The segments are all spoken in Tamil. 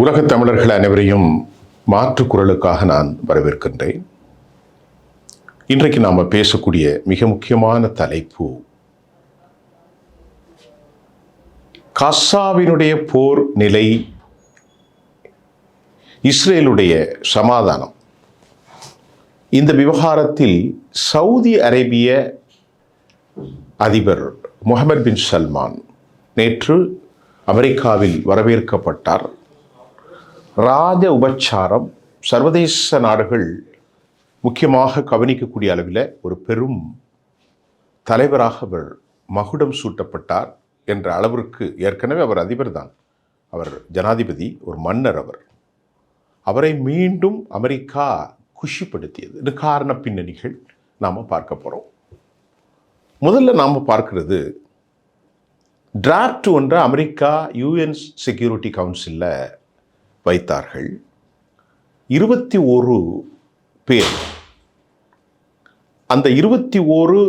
உலகத் தமிழர்கள் அனைவரையும் மாற்று குரலுக்காக நான் வரவேற்கின்றேன். இன்றைக்கு நாம் பேசக்கூடிய மிக முக்கியமான தலைப்பு காசாவினுடைய போர் நிலை இஸ்ரேலுடைய சமாதானம். இந்த விவகாரத்தில் சவுதி அரேபிய அதிபர் முகமது பின் சல்மான் நேற்று அமெரிக்காவில் வரவேற்கப்பட்டார். ராஜ உபச்சாரம் சர்வதேச நாடுகள் முக்கியமாக கவனிக்கக்கூடிய அளவில் ஒரு பெரும் தலைவராக அவர் மகுடம் சூட்டப்பட்டார் என்ற அளவிற்கு ஏற்கனவே அவர் அதிபர் தான். அவர் ஜனாதிபதி ஒரு மன்னர் அவர். அவரை மீண்டும் அமெரிக்கா குஷிப்படுத்தியது. காரண பின்னணிகள் நாம் பார்க்க போகிறோம் முதல்ல நாம் பார்க்கிறது டிராஃப்ட் ஒன்றை அமெரிக்கா யூஎன் செக்யூரிட்டி கவுன்சிலில் வைத்தார்கள். இருபத்தி ஒரு பேர். அந்த இருபத்தி ஒரு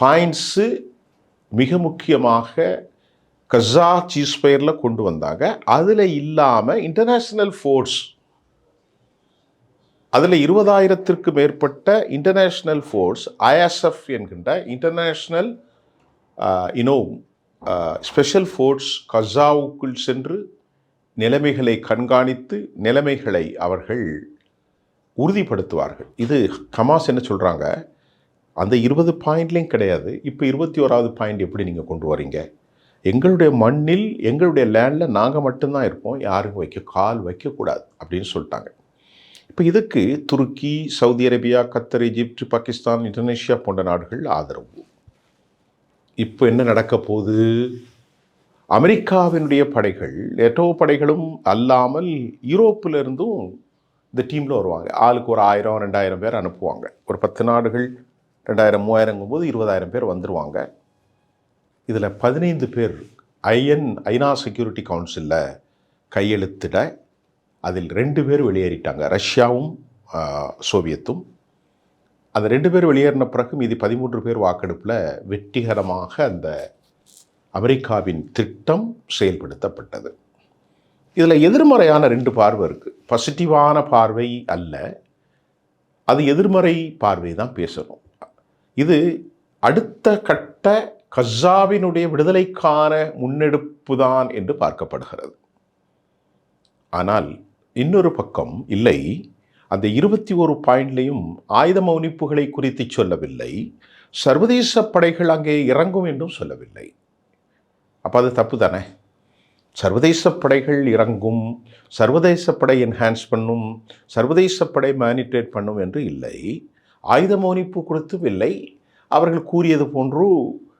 பாயிண்ட்ஸு மிக முக்கியமாக கஸா சீஸ்பயரில் கொண்டு வந்தாங்க. அதில் இல்லாமல் இன்டர்நேஷ்னல் ஃபோர்ஸ் அதில் இருபதாயிரத்திற்கு மேற்பட்ட இன்டர்நேஷ்னல் ஃபோர்ஸ் ஐஎஸ்எஃப் என்கின்ற இன்டர்நேஷ்னல் இனோ ஸ்பெஷல் ஃபோர்ஸ் கஸாவுக்குள் சென்று நிலைமைகளை கண்காணித்து நிலைமைகளை அவர்கள் உறுதிப்படுத்துவார்கள். இது ஹமாஸ் என்ன சொல்கிறாங்க அந்த இருபது பாயிண்ட்லேயும் கிடையாது. இப்போ இருபத்தி ஓராவது பாயிண்ட் எப்படி நீங்கள் கொண்டு வரீங்க? எங்களுடைய மண்ணில் எங்களுடைய லேண்டில் நாங்கள் மட்டும்தான் இருப்போம். யாரும் வைக்க கால் வைக்கக்கூடாது அப்படின்னு சொல்லிட்டாங்க. இப்போ இதுக்கு துருக்கி சவுதி அரேபியா கத்தர் எகிப்து பாகிஸ்தான் இந்தோனேஷியா போன்ற நாடுகள் ஆதரவு. இப்போ என்ன நடக்க போகுது? அமெரிக்காவினுடைய படைகள் எட்டோ படைகளும் அல்லாமல் யூரோப்பிலிருந்தும் இந்த டீமில் வருவாங்க. ஆளுக்கு ஒரு ஆயிரம் ரெண்டாயிரம் பேர் அனுப்புவாங்க. ஒரு பத்து நாடுகள் ரெண்டாயிரம் மூவாயிரங்கும் போது இருபதாயிரம் பேர் வந்துடுவாங்க இதில் பதினைந்து பேர் ஐஎன் ஐநா செக்யூரிட்டி கவுன்சிலில் கையெழுத்திட அதில் ரெண்டு பேர் வெளியேறிட்டாங்க. ரஷ்யாவும் சோவியத்தும். அந்த ரெண்டு பேர் வெளியேறின பிறகு மீதி பதிமூன்று பேர் வாக்கெடுப்பில் வெற்றிகரமாக அந்த அமெரிக்காவின் திட்டம் செயல்படுத்தப்பட்டது. இதில் எதிர்மறையான ரெண்டு பார்வை இருக்குது பாசிட்டிவான பார்வை அல்ல. அது எதிர்மறை பார்வை தான் பேசணும். இது அடுத்த கட்ட கஸாவினுடைய விடுதலைக்கான முன்னெடுப்பு தான் என்று பார்க்கப்படுகிறது. ஆனால் இன்னொரு பக்கம் இல்லை. அந்த இருபத்தி ஒரு பாயிண்ட்லையும் ஆயுத மௌனிப்புகளை குறித்து சொல்லவில்லை. சர்வதேச படைகள் அங்கே இறங்கும் என்றும் சொல்லவில்லை. அப்போ அது தப்பு தானே? சர்வதேச படைகள் இறங்கும் சர்வதேச படை என்ஹான்ஸ் பண்ணும் சர்வதேச படை மேனிட்டேட் பண்ணும் என்று இல்லை. ஆயுத மௌனிப்பு கொடுத்தும் இல்லை. அவர்கள் கூறியது போன்று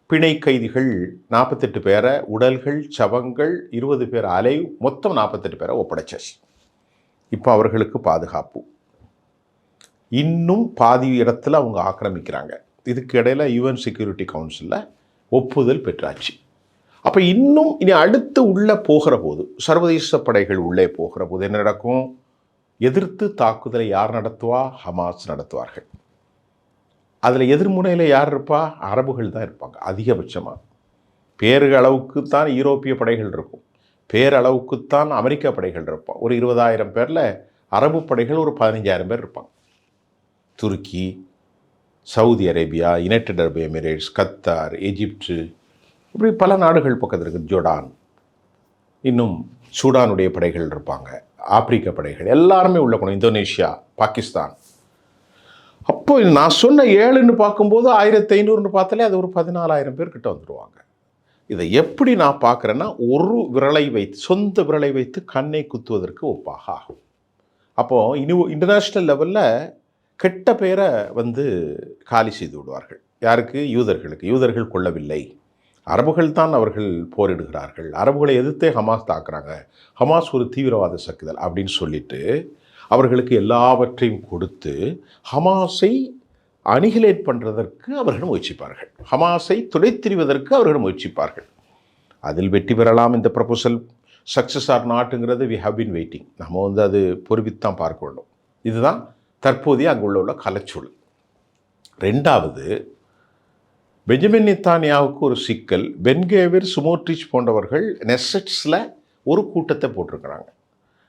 பிணை கைதிகள் நாற்பத்தெட்டு பேரை உடல்கள் சவங்கள் இருபது பேர் அலை மொத்தம் நாற்பத்தெட்டு பேரை ஒப்படைச்சாச்சு. இப்போ அவர்களுக்கு பாதுகாப்பு. இன்னும் பாதி இடத்துல அவங்க ஆக்கிரமிக்கிறாங்க. இதுக்கு இடையில் யுஎன் செக்யூரிட்டி கவுன்சிலில் ஒப்புதல் பெற்றாச்சு. அப்போ இன்னும் இனி அடுத்து உள்ளே போகிற போது சர்வதேச படைகள் உள்ளே போகிற போது என்ன நடக்கும்? எதிர்த்து தாக்குதலை யார் நடத்துவா? ஹமாஸ் நடத்துவார்கள். அதில் எதிர்முனையில் யார் இருப்பா? அரபுகள் தான் இருப்பாங்க அதிகபட்சமாக பேருகளவுக்கு தான் யூரோப்பிய படைகள் இருக்கும். பேரளவுக்குத்தான் அமெரிக்க படைகள் இருப்பான் ஒரு இருபதாயிரம் பேரில் அரபு படைகள் ஒரு பதினஞ்சாயிரம் பேர் இருப்பாங்க. துருக்கி Saudi Arabia United Arab Emirates Qatar Egypt இப்படி பல நாடுகள் பக்கத்தில் இருக்குது ஜோர்டான். இன்னும் சூடானுடைய படைகள் இருப்பாங்க. ஆப்பிரிக்க படைகள். எல்லாருமே உள்ள போனோம் இந்தோனேஷியா பாகிஸ்தான். அப்போ நான் சொன்ன ஏழுன்னு பார்க்கும்போது ஆயிரத்தி ஐநூறுன்னு பார்த்தாலே அது ஒரு பதினாலாயிரம் பேர் கிட்ட வந்துடுவாங்க இதை எப்படி நான் பார்க்குறேன்னா ஒரு விரலை வைத்து சொந்த விரலை வைத்து கண்ணை குத்துவதற்கு ஒப்பாக ஆகும். அப்போது இனி இன்டர்நேஷ்னல் லெவலில் கெட்ட பேரை வந்து காலி செய்து விடுவார்கள். யாருக்கு? யூதர்களுக்கு. யூதர்கள் கொள்ளவில்லை அரபுகள் தான் அவர்கள் போரிடுகிறார்கள். அரபுகளை எதிர்த்தே ஹமாஸ் தாக்குறாங்க. ஹமாஸ் ஒரு தீவிரவாத சக்குதல் அப்படின்னு சொல்லிட்டு அவர்களுக்கு எல்லாவற்றையும் கொடுத்து ஹமாஸை அனிகிலேட் பண்ணுறதற்கு அவர்கள் முயற்சிப்பார்கள். ஹமாஸை துடைத்திரிவதற்கு அவர்கள் முயற்சிப்பார்கள். அதில் வெற்றி பெறலாம் இந்த ப்ரப்போசல் சக்ஸஸ் ஆர் நாட்டுங்கிறது வி ஹவ் பின் வெயிட்டிங் நம்ம வந்து அது பொறுப்பித்தான் பார்க்க வேண்டும். இதுதான் தற்போதைய அங்கே உள்ள உள்ள கலைச்சூழல் ரெண்டாவது பெஞ்சமின் நித்தானியாவுக்கு ஒரு சிக்கல் பென்கேவிர் சுமோட்ரிச் போன்றவர்கள் நெசட்ஸில் ஒரு கூட்டத்தை போட்டிருக்கிறாங்க.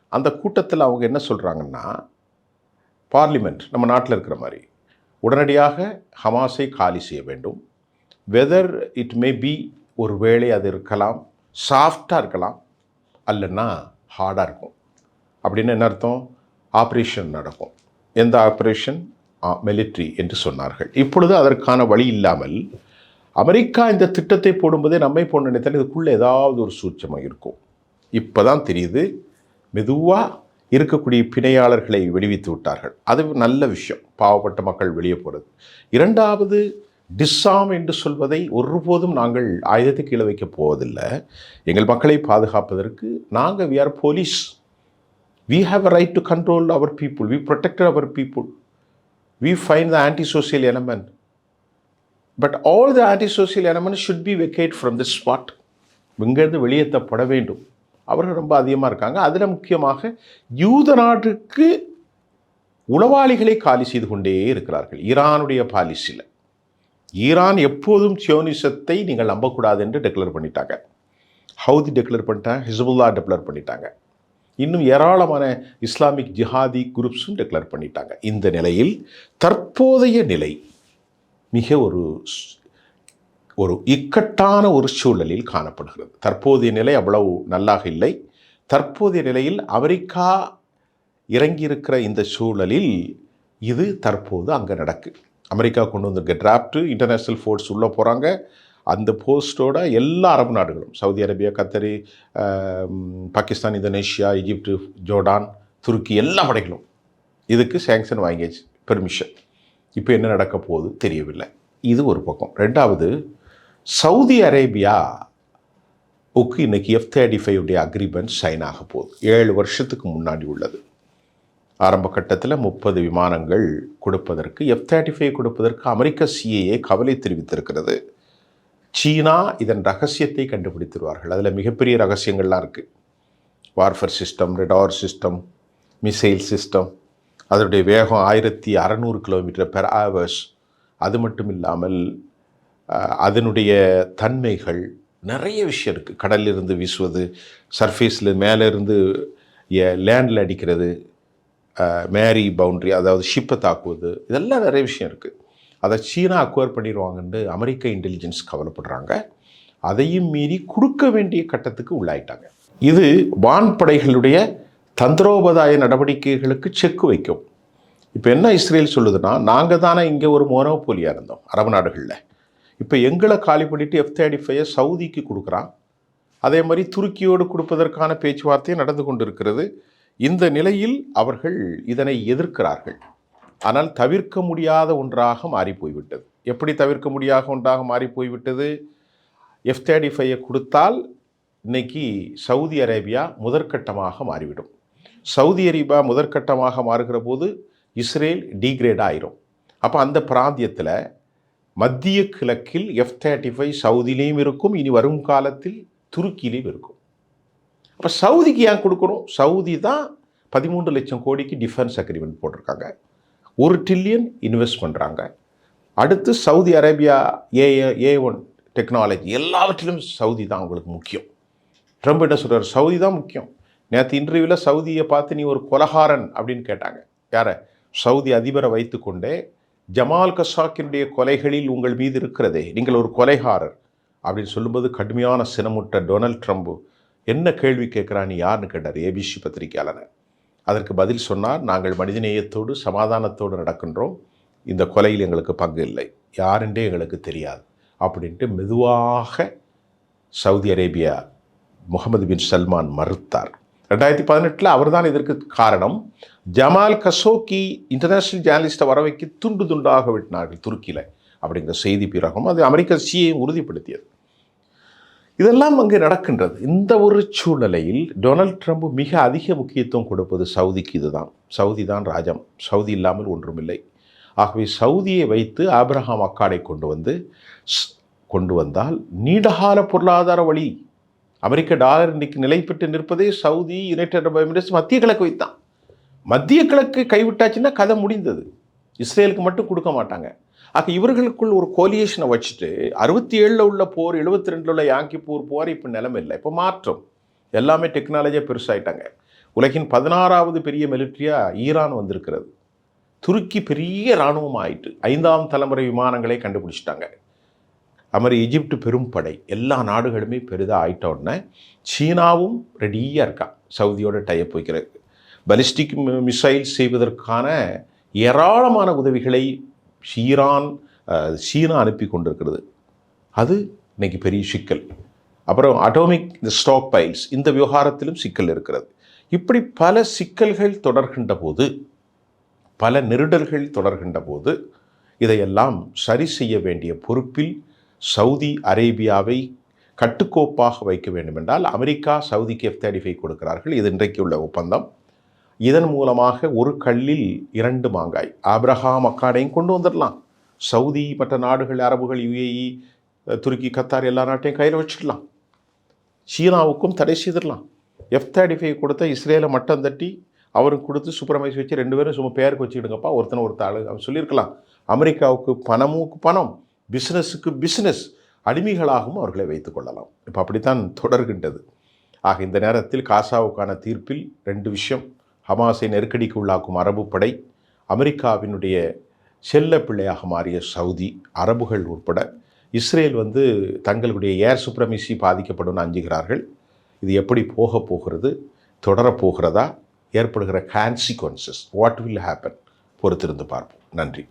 அந்த கூட்டத்தில் அவங்க என்ன சொல்கிறாங்கன்னா பார்லிமெண்ட் நம்ம நாட்டில் இருக்கிற மாதிரி உடனடியாக ஹமாஸை காலி செய்ய வேண்டும். வெதர் இட் மே பி ஒரு வேளை அது இருக்கலாம் சாஃப்டாக இருக்கலாம் அல்லைன்னா ஹார்டாக இருக்கும். அப்படின்னு என்ன அர்த்தம்? ஆப்ரேஷன் நடக்கும். எந்த ஆப்ரேஷன்? மிலிட்ரி என்று சொன்னார்கள். இப்பொழுது அதற்கான வழி இல்லாமல் அமெரிக்கா இந்த திட்டத்தை போடும்போதே நம்மை போன நினைத்தால் இதுக்குள்ளே ஏதாவது ஒரு சூட்சமாக இருக்கும். இப்போ தான் தெரியுது மெதுவாக இருக்கக்கூடிய பிணையாளர்களை விடுவித்து விட்டார்கள். அது நல்ல விஷயம். பாவப்பட்ட மக்கள் வெளியே போகிறது இரண்டாவது டிஸ்ஸாம் என்று சொல்வதை ஒருபோதும் நாங்கள் ஆயுதத்தை கீழே வைக்கப் போவதில்லை. எங்கள் மக்களை பாதுகாப்பதற்கு நாங்கள் we are police we have a right to control our people we protect our people we find the antisocial element. But all the antisocial elements should be vacated from this spot. இங்கேருந்து வெளியேற்றப்பட வேண்டும். அவர்கள் ரொம்ப அதிகமாக இருக்காங்க. அதில் முக்கியமாக யூத நாட்டுக்கு உளவாளிகளை காலி செய்து கொண்டே இருக்கிறார்கள். ஈரானுடைய பாலிசியில். ஈரான் எப்போதும் சியோனிசத்தை நீங்கள் நம்பக்கூடாது என்று டெக்ளேர் பண்ணிட்டாங்க. ஹவுதி டெக்ளேர் பண்ணிட்டாங்க. ஹிசபுல்லா டெக்ளேர் பண்ணிட்டாங்க. இன்னும் ஏராளமான இஸ்லாமிக் ஜிஹாதி குரூப்ஸும் டெக்ளேர் பண்ணிட்டாங்க. இந்த நிலையில் தற்போதைய நிலை மிக ஒரு ஸ்- ஒரு இக்கட்டான ஒரு சூழலில் காணப்படுகிறது. தற்போதைய நிலை அவ்வளவு நல்லாக இல்லை. தற்போதைய நிலையில் அமெரிக்கா இறங்கியிருக்கிற இந்த சூழலில் இது தற்போது அங்கே நடக்கு. அமெரிக்கா கொண்டு வந்திருக்க டிராப்ட் இன்டர்நேஷ்னல் ஃபோர்ஸ் உள்ளே போகிறாங்க அந்த போஸ்ட்டோட எல்லா அரபு நாடுகளும் சவுதி அரேபியா கத்தரி பாகிஸ்தான் இந்தோனேஷியா எகிப்து ஜோர்டான் துருக்கி எல்லா படைகளும் இதுக்கு சேங்ஷன் வாங்கியாச்சு பெர்மிஷன் இப்போ என்ன நடக்க போகுது தெரியவில்லை. இது ஒரு பக்கம். ரெண்டாவது சவுதி அரேபியா உக்கு இன்றைக்கி எஃப் தேர்ட்டி ஃபைவ் உடைய அக்ரிமெண்ட் சைன் ஆக போகுது. ஏழு வருஷத்துக்கு முன்னாடி உள்ளது. ஆரம்ப கட்டத்தில் முப்பது விமானங்கள் கொடுப்பதற்கு எஃப் தேர்ட்டி ஃபைவ் கொடுப்பதற்கு அமெரிக்க சிஏஏ கவலை தெரிவித்திருக்கிறது. சீனா இதன் ரகசியத்தை கண்டுபிடித்திருவார்கள். அதில் மிகப்பெரிய ரகசியங்கள்லாம் இருக்குது warfare system radar system missile system அதனுடைய வேகம் ஆயிரத்தி அறநூறு கிலோமீட்டர் பெர் ஹவர்ஸ் அது மட்டும் இல்லாமல் அதனுடைய தன்மைகள் நிறைய விஷயம் இருக்குது கடலிலிருந்து வீசுவது சர்ஃபேஸில் மேலேருந்து லேண்டில் அடிக்கிறது மேரி பவுண்ட்ரி அதாவது ஷிப்பை தாக்குவது இதெல்லாம் நிறைய விஷயம் இருக்குது அதை சீனா அக்வயர் பண்ணிடுவாங்கன்ட்டு அமெரிக்க இன்டெலிஜென்ஸ் கவலைப்படுறாங்க. அதையும் மீறி கொடுக்க வேண்டிய கட்டத்துக்கு உள்ளாயிட்டாங்க. இது வான்படைகளுடைய தந்திரோபதாய நடவடிக்கைகளுக்கு செக் வைக்கும். இப்போ என்ன இஸ்ரேல் சொல்லுதுன்னா நாங்கள் தானே இங்கே ஒரு மோனோபோலியாக இருந்தோம் அரபு நாடுகளில். இப்போ எங்களை காலி பண்ணிட்டு எஃப் தேர்ட்டி சவுதிக்கு கொடுக்குறான். அதே மாதிரி துருக்கியோடு கொடுப்பதற்கான பேச்சுவார்த்தை நடந்து கொண்டிருக்கிறது. இந்த நிலையில் அவர்கள் இதனை எதிர்க்கிறார்கள். ஆனால் தவிர்க்க முடியாத ஒன்றாக மாறி போய்விட்டது எப்படி தவிர்க்க முடியாத ஒன்றாக மாறி போய்விட்டது எஃப் தேர்ட்டி ஃபைவை கொடுத்தால் இன்னைக்கு சவுதி அரேபியா முதற்கட்டமாக மாறிவிடும். சவுதி அரேபியா முதற்கட்டமாக மாறுகிற போது இஸ்ரேல் டீக்ரேட் ஆயிரும். அப்போ அந்த பிராந்தியத்தில் மத்திய கிழக்கில் எஃப் தேர்ட்டி ஃபைவ் சவுதியிலையும் இருக்கும் இனி வரும் காலத்தில் துருக்கியிலையும் இருக்கும். அப்போ சவுதிக்கு ஏன் கொடுக்கணும்? சவுதி தான் பதிமூன்று லட்சம் கோடிக்கு டிஃபென்ஸ் அக்ரிமெண்ட் போட்டிருக்காங்க. ஒரு ட்ரில்லியன் இன்வெஸ்ட் பண்ணுறாங்க அடுத்து Saudi Arabia A A one technology எல்லாவற்றிலும் சவுதி தான் அவங்களுக்கு முக்கியம். ட்ரம்ப் என்ன சொல்கிறார் சவுதி தான் முக்கியம். நேற்று இன்டர்வியூவில் சவுதியை பார்த்து நீ ஒரு கொலகாரன் அப்படின்னு கேட்டாங்க. யாரை? சவுதி அதிபரை வைத்துக்கொண்டே ஜமால் கசாக்கினுடைய கொலைகளில் உங்கள் மீது இருக்கிறதே நீங்கள் ஒரு கொலைகாரர். அப்படின்னு சொல்லும்போது கடுமையான சினமுட்ட டொனால்ட் ட்ரம்ப் என்ன கேள்வி கேட்குறா நீ யாருன்னு கேட்டார்? ஏபிசி பத்திரிகையாளனை அதற்கு பதில் சொன்னார் நாங்கள் மனிதநேயத்தோடு சமாதானத்தோடு நடக்கின்றோம். இந்த கொலையில் எங்களுக்கு பங்கு இல்லை. யாருன்றே எங்களுக்கு தெரியாது. அப்படின்ட்டு மெதுவாக Saudi Arabia Mohammed bin Salman மறுத்தார். ரெண்டாயிரத்தி பதினெட்டில் அவர்தான் இதற்கு காரணம். ஜமால் கசோக்கி இன்டர்நேஷ்னல் ஜேர்னலிஸ்ட்டை வர வைக்க துண்டு துண்டாக விட்டினார்கள் துருக்கியில். அப்படிங்கிற செய்தி பிறகும் அது அமெரிக்க சியையும் உறுதிப்படுத்தியது. இதெல்லாம் அங்கே நடக்கின்றது. இந்த ஒரு சூழ்நிலையில் டொனால்ட் ட்ரம்ப் மிக அதிக முக்கியத்துவம் கொடுப்பது சவுதிக்கு இதுதான். சவுதி தான் ராஜம். சவுதி இல்லாமல் ஒன்றுமில்லை. ஆகவே சவுதியை வைத்து ஆப்ரஹாம் அக்காடை கொண்டு வந்து ஸ்- கொண்டு வந்தால் நீண்டகால பொருளாதார வழி. அமெரிக்க டாலர் இன்றைக்கு நிலை பெற்று நிற்பதே சவுதி யுனைடெட் அரபு எமிரேட்ஸ் மத்திய கிழக்கு வைத்தான். மத்திய கிழக்கு கைவிட்டாச்சுன்னா கதை முடிந்தது. இஸ்ரேலுக்கு மட்டும் கொடுக்க மாட்டாங்க. ஆக இவர்களுக்குள் ஒரு கோலியேஷனை வச்சுட்டு அறுபத்தி ஏழில் உள்ள போர் எழுபத்தி ரெண்டில் உள்ள யாங்கி போர் போர் இப்போ நிலைமை இல்லை. இப்போ மாற்றம். எல்லாமே டெக்னாலஜியாக பெருசாயிட்டாங்க. உலகின் பதினாறாவது பெரிய மிலிட்ரியாக ஈரான் வந்திருக்கிறது. துருக்கி பெரிய இராணுவம் ஆயிட்டு ஐந்தாம் தலைமுறை விமானங்களை கண்டுபிடிச்சிட்டாங்க. அமரி எஜிப்ட் பெரும் படை. எல்லா நாடுகளுமே பெரிதாக ஆயிட்ட உடனே சீனாவும் ரெடியாக இருக்கா. சவுதியோட டைப் வைக்கிறது பலிஸ்டிக் மிசைல் செய்வதற்கான ஏராளமான உதவிகளை ஷீரான் சீனா அனுப்பி கொண்டிருக்கிறது. அது இன்னைக்கு பெரிய சிக்கல். அப்புறம் அட்டோமிக் இந்த ஸ்டாக் பைல்ஸ் இந்த விவகாரத்திலும் சிக்கல் இருக்கிறது. இப்படி பல சிக்கல்கள் தொடர்கின்ற போது பல நெருடல்கள் தொடர்கின்ற போது இதையெல்லாம் சரி செய்ய வேண்டிய பொறுப்பில் சவுதி அரேபியாவை கட்டுக்கோப்பாக வைக்க வேண்டுமென்றால் அமெரிக்கா சவுதிக்கு எஃப் தேர்ட்டி ஃபைவ் கொடுக்கிறார்கள். இது இன்றைக்கு உள்ள ஒப்பந்தம். இதன் மூலமாக ஒரு கல்லில் இரண்டு மாங்காய். ஆப்ரஹாம் அக்காடையும் கொண்டு வந்துடலாம் சவுதி மற்ற நாடுகள் அரபுகள் யுஏஇ துருக்கி கத்தார் எல்லா நாட்டையும் கையில் வச்சிடலாம் சீனாவுக்கும் தடை செய்திடலாம் எஃப் தேர்ட்டி ஃபைவ் கொடுத்த இஸ்ரேலை மட்டம் தட்டி அவருக்கு கொடுத்து சுப்ரமைஸ் வச்சு ரெண்டு பேரும் சும்மா பேருக்கு வச்சுக்கிடுங்கப்பா ஒருத்தனை ஒருத்த ஆளு அவன் சொல்லியிருக்கலாம். அமெரிக்காவுக்கு பணமுக்கு பணம் பிஸ்னஸுக்கு பிஸ்னஸ் அடிமைகளாகவும் அவர்களை வைத்துக்கொள்ளலாம் இப்போ அப்படித்தான் தொடர்கின்றது. ஆக இந்த நேரத்தில் காசாவுக்கான தீர்ப்பில் ரெண்டு விஷயம். ஹமாஸை நெருக்கடிக்கு உள்ளாக்கும் அரபு படை அமெரிக்காவினுடைய செல்ல பிள்ளையாக மாறிய சவுதி அரபுகள் உட்பட இஸ்ரேல் வந்து தங்களுடைய ஏர் சுப்ரமிசி பாதிக்கப்படும் அஞ்சுகிறார்கள். இது எப்படி போக போகிறது? தொடரப்போகிறதா ஏற்படுகிற கான்சிக்வன்சஸ் வாட் வில் ஹேப்பன் பொறுத்திருந்து பார்ப்போம். நன்றி.